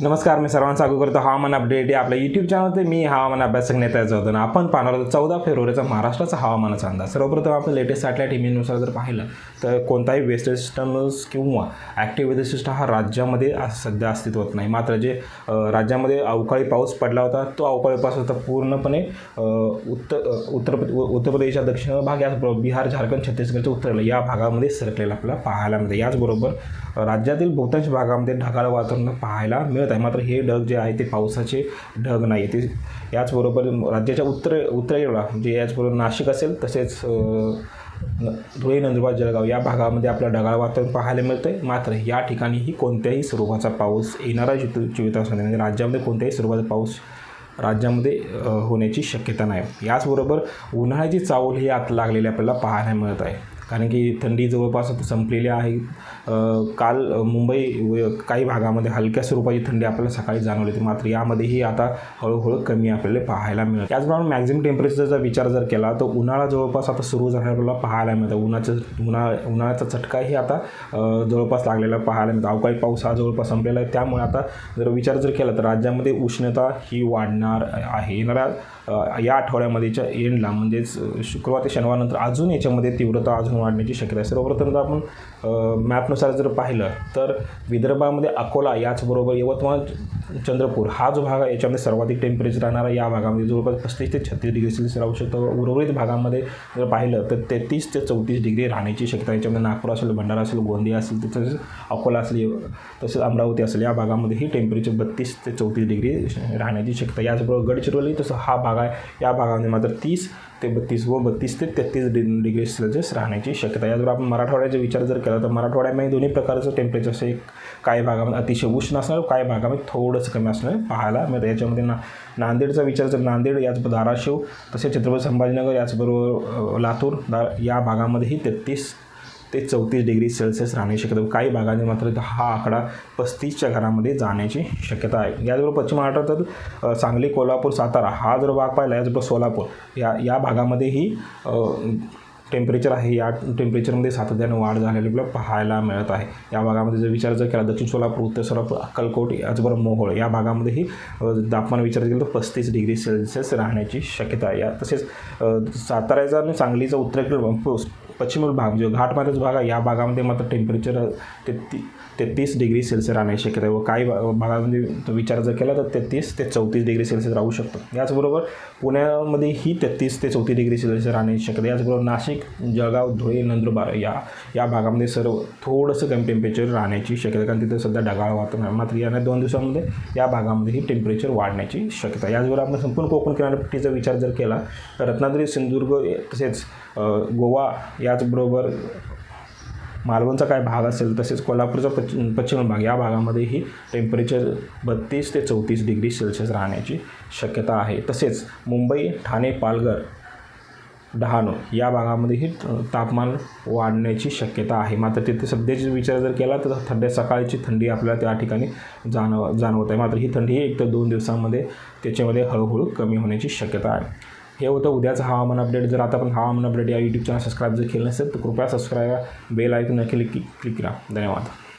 नमस्कार मी सर्वांचा स्वागत करतो हवामान अपडेट या आपल्या यूट्यूब चॅनलमध्ये मी हवामान अभ्यासक नेत्याचं होतो ना आपण पाहणार होतो चौदा फेब्रुवारीचा महाराष्ट्राचा हवामानाचा अंदाज. सर्वप्रथम आपण लेटेस्ट सॅटेलाईट इमेजनुसार जर पाहिलं तर कोणताही वेस्टर्न सिस्टम्स किंवा ॲक्टिव्ह वेदर सिस्टम हा राज्यामध्ये सध्या अस्तित्वात नाही. मात्र जे राज्यामध्ये अवकाळी पाऊस पडला होता तो अवकाळी पाऊस होता पूर्णपणे उत्तर उत्तर उत्तर प्रदेशच्या दक्षिण भाग याच बिहार झारखंड छत्तीसगडच्या उत्तरेला या भागामध्ये सरकलेला आपल्याला पाहायला मिळते. याचबरोबर राज्यातील बहुतांश भागामध्ये ढगाळ वातावरण पाहायला मिळत. आहे. मात्र हे ढग जे आहे ते पावसाचे ढग नाही ते याचबरोबर राज्याच्या उत्तर उत्तरेला म्हणजे याचबरोबर नाशिक असेल तसेच धुळे नंदुरबार जळगाव या भागामध्ये आपल्याला ढगाळ वातावरण पाहायला मिळतं आहे मात्र या ठिकाणीही कोणत्याही स्वरूपाचा पाऊस येणारा जितू चोवीस म्हणजे राज्यामध्ये कोणत्याही स्वरूपाचा पाऊस राज्यामध्ये होण्याची शक्यता नाही. याचबरोबर उन्हाळ्याची चावल ही आत लागलेली आपल्याला पाहायला मिळत आहे. कारण की थंडी जवळपास आता संपलेली आहे. काल मुंबई काही भागामध्ये हलक्या स्वरूपाची थंडी आपल्याला सकाळी जाणवली होती. मात्र यामध्येही आता हळूहळू कमी आपल्याला पाहायला मिळेल. त्याचप्रमाणे मॅक्झिमम टेम्परेचरचा विचार जर केला तर उन्हाळा जवळपास आता सुरू झाला आपल्याला पाहायला मिळतं. उन्हाचं उन्हाळा उन्हाळ्याचा चटकाही आता जवळपास लागलेला पाहायला मिळतो. अवकाळी पाऊस हा जवळपास संपलेला आहे. त्यामुळे आता जर विचार जर केला तर राज्यामध्ये उष्णता ही वाढणार आहे. येणाऱ्या या आठवड्यामध्येच्या एंडला म्हणजेच शुक्रवार ते शनिवारनंतर अजून याच्यामध्ये तीव्रता अजून वाढण्याची शक्यता आहे. सर्वप्रथम जर आपण मॅपनुसार जर पाहिलं तर विदर्भामध्ये अकोला याचबरोबर यवतमाळ चंद्रपूर हा जो भाग आहे याच्यामध्ये सर्वाधिक टेम्परेचर राहणार आहे या भागामध्ये जवळपास पस्तीस ते छत्तीस डिग्री सेल्सिअस राहू शकतं. उर्वरित भागामध्ये जर पाहिलं तर तेहतीस ते चौतीस डिग्री राहण्याची शक्यता याच्यामध्ये नागपूर असेल भंडारा असेल गोंदिया असेल तसेच अकोला असेल तसंच तसेच अमरावती असेल या भागामध्येही टेम्परेचर बत्तीस ते चौतीस डिग्री राहण्याची शक्यता याचबरोबर गडचिरोली तसं हा भाग आहे. या भागामध्ये मात्र तीस ते बत्तीस व बत्तीस ते तेहतीस डि डिग्री सेल्सिअस राहण्याची शक्यता याचबरोबर आपण मराठवाड्याचा विचार जर केला तर मराठवाड्यामध्ये दोन्ही प्रकारचं टेम्परेचर असे काही भागामध्ये अतिशय उष्ण असणार काही भागामध्ये थोडं थोडंसं कमी असणार पाहायला. मिळतं याच्यामध्ये ना नांदेडचा विचार तर नांदेड याच धाराशिव तसेच छत्रपती संभाजीनगर याचबरोबर लातूर दा या भागामध्येही तेहतीस ते चौतीस डिग्री सेल्सिअस राहण्याची शक्यता काही भागांनी मात्र हा आकडा पस्तीसच्या घरामध्ये जाण्याची शक्यता आहे. याचबरोबर पश्चिम महाराष्ट्रात सांगली कोल्हापूर सातारा हा जर भाग पाहिला याचबरोबर सोलापूर या या भागामध्येही टेम्परेचर आहे या टेम्परेचरमध्ये सातत्याने वाढ झालेली आपल्याला पाहायला मिळत आहे. या भागामध्ये जर विचार जर केला दक्षिण सोलापूर उत्तर सोलापूर अक्कलकोट याचबरोबर मोहोळ या भागामध्येही तापमान विचार केला तर पस्तीस डिग्री सेल्सिअस राहण्याची शक्यता आहे. या तसेच साताऱ्याचा आणि सांगलीचा उत्तरेकडील पश्चिम भाग जो घाटमाथ्याचा भाग आहे या भागामध्ये मात्र टेम्परेचर तेहती तेहतीस डिग्री सेल्सिअस राहण्याची शक्यता आहे व काही भा- भागामध्ये विचार जर केला तर तेहतीस ते चौतीस डिग्री सेल्सिअस राहू शकतो. याचबरोबर पुण्यामध्ये ही तेहतीस ते चौतीस डिग्री सेल्सिअस राहण्याची शक्यता आहे. याचबरोबर नाशिक जळगाव धुळे नंदुरबार या या भागामध्ये सर्व थोडंसं कमी टेम्परेचर राहण्याची शक्यता आहे. कारण तिथे सध्या ढगाळ वातावरण आहे. मात्र येणाऱ्या दोन दिवसांमध्ये या भागामध्ये ही टेम्परेचर वाढण्याची शक्यता याचबरोबर आपण संपूर्ण कोकण किनारपट्टीचा विचार जर केला तर रत्नागिरी सिंधुदुर्ग तसेच गोवा याचबरोबर मालवणचा काय भाग असेल तसेच कोल्हापूरचा पश्चिम पश्चिम भाग या भागामध्येही टेम्परेचर बत्तीस ते चौतीस डिग्री सेल्सिअस राहण्याची शक्यता आहे. तसेच मुंबई ठाणे पालघर डहाणू या भागामध्येही तापमान वाढण्याची शक्यता आहे. मात्र तिथे सध्याची विचार जर केला तर थंड्या सकाळची थंडी आपल्याला त्या ठिकाणी जाणव जाणवत आहे. मात्र ही थंडी एक तर दोन दिवसामध्ये त्याच्यामध्ये हळूहळू कमी होण्याची शक्यता आहे. हे होतं उद्याचं हवामान अपडेट जर आता आपण हवामान अपडेट या यूट्यूब चॅनल सबस्क्राईब जर केलं नसेल तर कृपया subscribe bell icon click click करा. धन्यवाद.